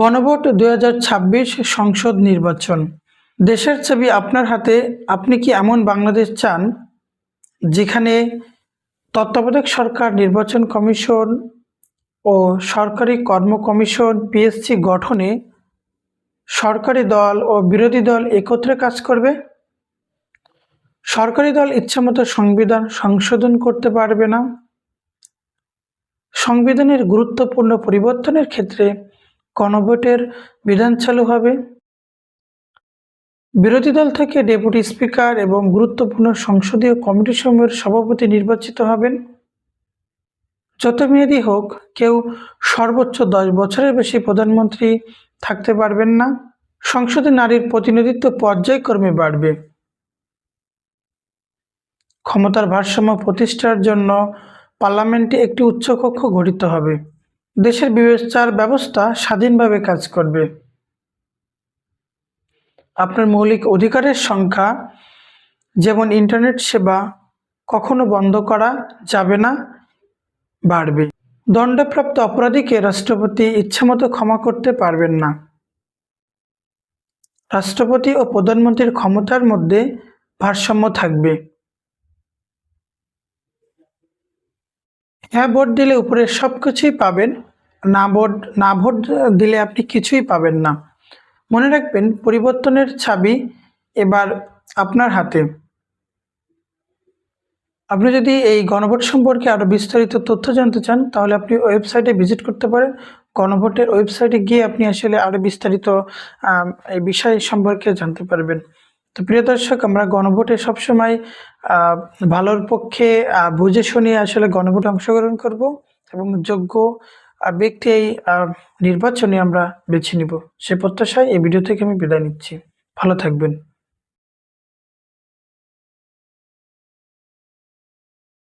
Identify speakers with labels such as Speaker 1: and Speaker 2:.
Speaker 1: গণভোট দু হাজার ছাব্বিশ সংসদ নির্বাচন। দেশের ছবি আপনার হাতে, আপনি কি এমন বাংলাদেশ চান যেখানে তত্ত্বাবধায়ক সরকার, নির্বাচন কমিশন ও সরকারি কর্ম কমিশন, পিএসসি গঠনে সরকারি দল ও বিরোধী দল একত্রে কাজ করবে? সরকারি দল ইচ্ছামতো সংবিধান সংশোধন করতে পারবে না। সংবিধানের গুরুত্বপূর্ণ পরিবর্তনের ক্ষেত্রে গণভোটের বিধান চালু হবে। বিরোধী দল থেকে ডেপুটি স্পিকার এবং গুরুত্বপূর্ণ সংসদীয় কমিটি সমূহের সভাপতি নির্বাচিত হবেন। যত মেয়াদী হোক, কেউ সর্বোচ্চ দশ বছরের বেশি প্রধানমন্ত্রী থাকতে পারবেন না। সংসদে নারীর প্রতিনিধিত্ব পর্যায়ক্রমে বাড়বে। ক্ষমতার ভারসাম্য প্রতিষ্ঠার জন্য পার্লামেন্টে একটি উচ্চকক্ষ গঠিত হবে। দেশের বিচার ব্যবস্থা স্বাধীনভাবে কাজ করবে। আপনার মৌলিক অধিকারের সংখ্যা, যেমন ইন্টারনেট সেবা, কখনো বন্ধ করা যাবে না, বাড়বে। দণ্ডপ্রাপ্ত অপরাধীকে রাষ্ট্রপতি ইচ্ছামতো ক্ষমা করতে পারবেন না। রাষ্ট্রপতি ও প্রধানমন্ত্রীর ক্ষমতার মধ্যে ভারসাম্য থাকবে। হ্যাঁ ভোট দিলে উপরে সব কিছুই পাবেন। না ভোট না ভোট দিলে আপনি কিছুই পাবেন না। মনে রাখবেন, পরিবর্তনের ছাবি এবার আপনার হাতে। আপনি যদি এই গণভোট সম্পর্কে আরও বিস্তারিত তথ্য জানতে চান, তাহলে আপনি ওয়েবসাইটে ভিজিট করতে পারেন। গণভোটের ওয়েবসাইটে গিয়ে আপনি আসলে আরও বিস্তারিত এই বিষয় সম্পর্কে জানতে পারবেন। তো প্রিয় দর্শক, আমরা গণভোটে সবসময় ভালোর পক্ষে বুঝে শুনিয়ে আসলে গণভোট অংশগ্রহণ করব এবং যোগ্য ব্যক্তি এই নির্বাচনে আমরা বেছে নিব। সে প্রত্যাশায় এই ভিডিও থেকে আমি বিদায় নিচ্ছি। ভালো থাকবেন।